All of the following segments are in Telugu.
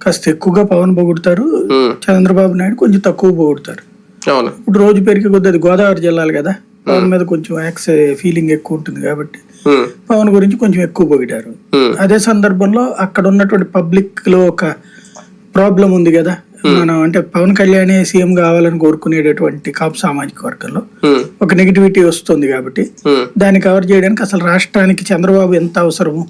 కాస్త ఎక్కువగా పవన్ పొగుడతారు. చంద్రబాబు నాయుడు కొంచెం తక్కువ పొగుడతారు. ఇప్పుడు రోజు పెరిగి కొద్ది అది గోదావరి జిల్లాలు కదా పవన్ మీద కొంచెం యాక్స్ ఫీలింగ్ ఎక్కువ ఉంటుంది కాబట్టి పవన్ గురించి కొంచెం ఎక్కువ పొగిడారు. అదే సందర్భంలో అక్కడ ఉన్నటువంటి పబ్లిక్లో ఒక ప్రాబ్లం ఉంది కదా మనం అంటే పవన్ కళ్యాణ్ సీఎం కావాలని కోరుకునేటటువంటి కాపు సామాజిక వర్గంలో ఒక నెగిటివిటీ వస్తుంది కాబట్టి దాన్ని కవర్ చేయడానికి అసలు రాష్ట్రానికి చంద్రబాబు ఎంత అవసరము?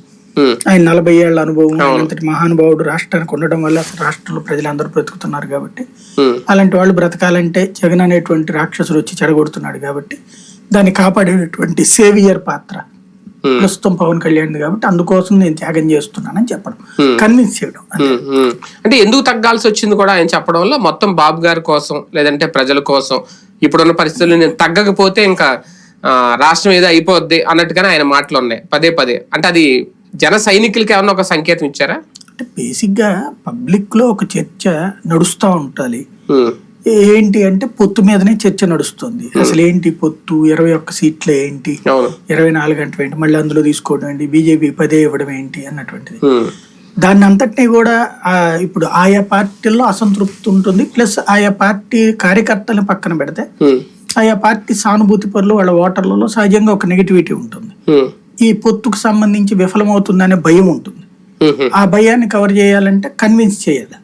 ఆయన నలభై ఏళ్ళ అనుభవం అంతటి మహానుభావుడు రాష్ట్రానికి ఉండడం వల్ల రాష్ట్రంలో ప్రజలందరూ బ్రతుకుతున్నారు కాబట్టి. ఉమ్, అలాంటి వాళ్ళు బ్రతకాలంటే జగన్ అనేటువంటి రాక్షసుడు వచ్చి చెడగొడుతున్నాడు కాబట్టి దాన్ని కాపాడేటటువంటి సేవియర్ పాత్ర. ఉమ్, ప్రస్తుతం పవన్ కళ్యాణ్ కాబట్టి అందుకోసం నేను త్యాగం చేస్తున్నానని చెప్పడం. కన్విన్స్ చేయడం. అంటే ఎందుకు తగ్గాల్సి వచ్చింది కూడా ఆయన చెప్పడం వల్ల మొత్తం బాబు గారి కోసం లేదంటే ప్రజల కోసం ఇప్పుడున్న పరిస్థితుల్లో నేను తగ్గకపోతే ఇంకా రాష్ట్రం ఏదో అయిపోద్ది అన్నట్టుగానే ఆయన మాటలు ఉన్నాయి పదే పదే. అంటే అది జన సైనికులకి ఏమన్నా ఒక సంకేతం ఇచ్చారా? అంటే బేసిక్గా పబ్లిక్లో ఒక చర్చ నడుస్తూ ఉండాలి ఏంటి అంటే పొత్తు మీదనే చర్చ నడుస్తుంది. అసలు ఏంటి పొత్తు? ఇరవై ఒక్క సీట్లు ఏంటి? ఇరవై నాలుగు గంటలు ఏంటి? మళ్ళీ అందులో తీసుకోవడం ఏంటి? బీజేపీ పదే ఇవ్వడం ఏంటి? అన్నటువంటిది. దాన్ని అంతటినీ కూడా ఇప్పుడు ఆయా పార్టీల్లో అసంతృప్తి ఉంటుంది. ప్లస్ ఆయా పార్టీ కార్యకర్తలను పక్కన పెడితే ఆయా పార్టీ సానుభూతి పరులు వాళ్ళ ఓటర్లలో సహజంగా ఒక నెగిటివిటీ ఉంటుంది. ఈ పొత్తుకు సంబంధించి విఫలమవుతుందనే భయం ఉంటుంది. ఆ భయాన్ని కవర్ చేయాలంటే కన్విన్స్ చేయాలి.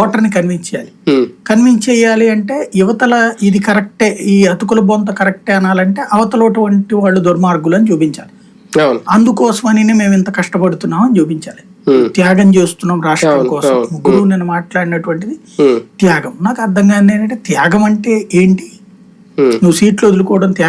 ఓటర్ని కన్విన్స్ చేయాలి. కన్విన్స్ చేయాలి అంటే యువతల ఇది కరెక్టే ఈ అతుకుల బొంత కరెక్టే అనాలంటే అవతలటువంటి వాళ్ళు దుర్మార్గులు అని చూపించాలి అందుకోసమని మేము ఇంత కష్టపడుతున్నాం అని చూపించాలి. త్యాగం చేస్తున్నాం రాష్ట్రం కోసం. ముగ్గురు నేను మాట్లాడినటువంటిది త్యాగం. నాకు అర్థం కాదు ఏంటంటే త్యాగం అంటే ఏంటి. నువ్వు సీట్లు వదులుకోవడం త్యాగం